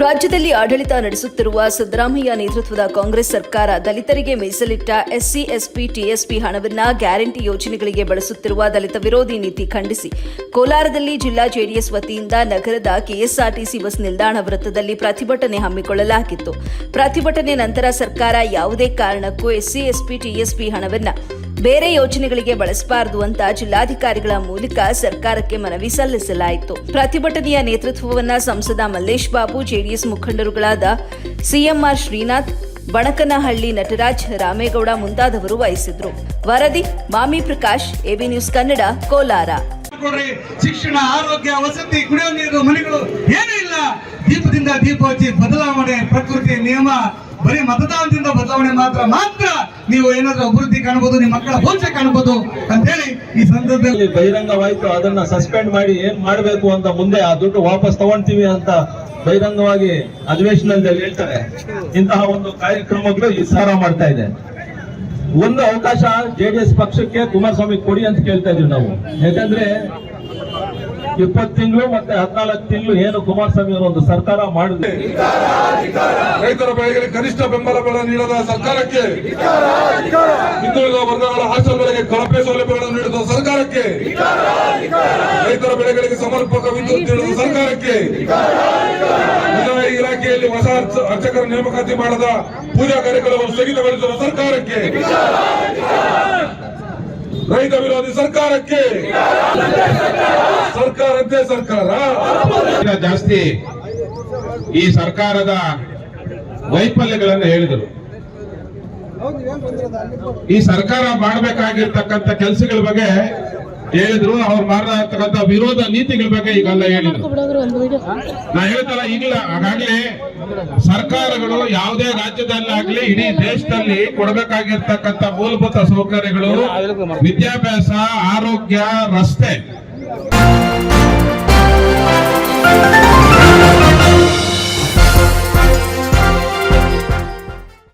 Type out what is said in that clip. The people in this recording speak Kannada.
ರಾಜ್ಯದಲ್ಲಿ ಆಡಳಿತ ನಡೆಸುತ್ತಿರುವ ಸಿದ್ದರಾಮಯ್ಯ ನೇತೃತ್ವದ ಕಾಂಗ್ರೆಸ್ ಸರ್ಕಾರ ದಲಿತರಿಗೆ ಮೀಸಲಿಟ್ಟ ಎಸ್ಸಿ, ಎಸ್ಪಿ, ಟಿಎಸ್ಪಿ ಹಣವನ್ನ ಗ್ಯಾರಂಟಿ ಯೋಜನೆಗಳಿಗೆ ಬಳಸುತ್ತಿರುವ ದಲಿತ ವಿರೋಧಿ ನೀತಿ ಖಂಡಿಸಿ. ಕೋಲಾರದಲ್ಲಿ ಜಿಲ್ಲಾ ಜೆಡಿಎಸ್ ವತಿಯಿಂದ ನಗರದ ಕೆಎಸ್ಆರ್ಟಿಸಿ ಬಸ್ ನಿಲ್ದಾಣ ವೃತ್ತದಲ್ಲಿ ಪ್ರತಿಭಟನೆ ಹಮ್ಮಿಕೊಳ್ಳಲಾಗಿತ್ತು. ಪ್ರತಿಭಟನೆ ನಂತರ ಸರ್ಕಾರ ಯಾವುದೇ ಕಾರಣಕ್ಕೂ ಎಸ್ಸಿ, ಎಸ್ಪಿ, ಟಿಎಸ್ಪಿ ಹಣವನ್ನ ಬೇರೆ ಯೋಜನೆಗಳಿಗೆ ಬಳಸಬಾರದು ಅಂತ ಜಿಲ್ಲಾಧಿಕಾರಿಗಳ ಮೂಲಕ ಸರ್ಕಾರಕ್ಕೆ ಮನವಿ ಸಲ್ಲಿಸಲಾಯಿತು. ಪ್ರತಿಭಟನೆಯ ನೇತೃತ್ವವನ್ನ ಸಂಸದ ಮಲ್ಲೇಶ್ ಬಾಬು, ಜೆಡಿಎಸ್ ಮುಖಂಡರುಗಳಾದ ಸಿಎಂಆರ್ ಶ್ರೀನಾಥ್, ಬಣಕನಹಳ್ಳಿ ನಟರಾಜ್ ರಾಮೇಗೌಡ ಮುಂತಾದವರು ವಹಿಸಿದ್ರು. ವರದಿ, ಮಾಮಿ ಪ್ರಕಾಶ್, ಎಬಿ ನ್ಯೂಸ್ ಕನ್ನಡ, ಕೋಲಾರ. ಶಿಕ್ಷಣ, ಆರೋಗ್ಯ, ವಸತಿ ಕುಡಿಯುವ ನೀರು, ಮನೆಗಳು, ಏನೂ ಇಲ್ಲ. ದೀಪದಿಂದ ದೀಪ ಹಚ್ಚಿ ಬದಲಾವಣೆ ಪ್ರಕೃತಿ ನಿಯಮ ಬರೀ ಮತದಾನದಿಂದ ಬದಲಾವಣೆ ಮಾತ್ರ ಮಾತ್ರ ನೀವು ಏನಾದ್ರೂ ಅಭಿವೃದ್ಧಿ ಕಾಣಬಹುದು ನಿಮ್ಮ ಮಕ್ಕಳ ಭವಿಷ್ಯ ಕಾಣಬಹುದು ಅಂತೇಳಿ ಈ ಸಂದರ್ಭದಲ್ಲಿ ಬಹಿರಂಗವಾಯ್ತು, ಅದನ್ನ ಸಸ್ಪೆಂಡ್ ಮಾಡಿ ಏನ್ ಮಾಡ್ಬೇಕು ಅಂತ ಮುಂದೆ ಆ ದುಡ್ಡು ವಾಪಸ್ ತಗೊಂತೀವಿ ಅಂತ ಬಹಿರಂಗವಾಗಿ ಅಧಿವೇಶನದಲ್ಲಿ ಹೇಳ್ತಾರೆ. ಇಂತಹ ಒಂದು ಕಾರ್ಯಕ್ರಮಗಳು ಈ ಮಾಡ್ತಾ ಇದೆ. ಒಂದು ಅವಕಾಶ ಜೆಡಿಎಸ್ ಪಕ್ಷಕ್ಕೆ ಕುಮಾರಸ್ವಾಮಿ ಕೊಡಿ ಅಂತ ಕೇಳ್ತಾ ಇದೀವಿ ನಾವು. ಯಾಕಂದ್ರೆ ಇಪ್ಪತ್ತು ತಿಂಗಳು ಮತ್ತೆ ಹದಿನಾಲ್ಕು ತಿಂಗಳು ಏನು ಕುಮಾರಸ್ವಾಮಿ ಅವರು ಒಂದು ಸರ್ಕಾರ ಮಾಡಿದೆ ರೈತರ ಬೆಳೆಗಳಿಗೆ ಕನಿಷ್ಠ ಬೆಂಬಲ ಬೆಲೆ ನೀಡದ ಸರ್ಕಾರಕ್ಕೆ ಹಿಂದುಳಿದ ವರ್ಗಗಳ ಹಾಸ್ಟೆಲ್ ಬೆಲೆಗೆ ಕಳಪೆ ಸೌಲಭ್ಯಗಳನ್ನು ನೀಡಿದ ಸರ್ಕಾರಕ್ಕೆ ರೈತರ ಬೆಳೆಗಳಿಗೆ ಸಮರ್ಪಕ ವಿದ್ಯುತ್ ನೀಡಿದ ಸರ್ಕಾರಕ್ಕೆ ಇಲಾಖೆಯಲ್ಲಿ ಹೊಸ ಅರ್ಚ- ಅರ್ಚಕರ ನೇಮಕಾತಿ ಮಾಡದ ಪೂಜಾ ಕಾರ್ಯಕ್ರಮವನ್ನು ಸ್ಥಗಿತಗೊಳಿಸಿದ ಸರ್ಕಾರಕ್ಕೆ ರೈತ ವಿರೋಧಿ ಸರ್ಕಾರಕ್ಕೆ ಸರ್ಕಾರ ಈಗ ಜಾಸ್ತಿ ಈ ಸರ್ಕಾರದ ವೈಫಲ್ಯಗಳನ್ನು ಹೇಳಿದರು. ಈ ಸರ್ಕಾರ ಮಾಡಬೇಕಾಗಿರ್ತಕ್ಕಂಥ ಕೆಲಸಗಳ ಬಗ್ಗೆ ಹೇಳಿದ್ರು, ಅವ್ರು ಮಾಡತಕ್ಕಂಥ ವಿರೋಧ ನೀತಿಗಳ ಬಗ್ಗೆ ಈಗೆಲ್ಲ ಹೇಳಿದ್ರು. ನಾ ಹೇಳ್ತಲ್ಲ ಈಗಲ, ಹಾಗಾಗ್ಲಿ ಸರ್ಕಾರಗಳು ಯಾವುದೇ ರಾಜ್ಯದಲ್ಲಾಗ್ಲಿ, ಇಡೀ ದೇಶದಲ್ಲಿ ಕೊಡಬೇಕಾಗಿರ್ತಕ್ಕಂಥ ಮೂಲಭೂತ ಸೌಕರ್ಯಗಳು, ವಿದ್ಯಾಭ್ಯಾಸ, ಆರೋಗ್ಯ, ರಸ್ತೆ.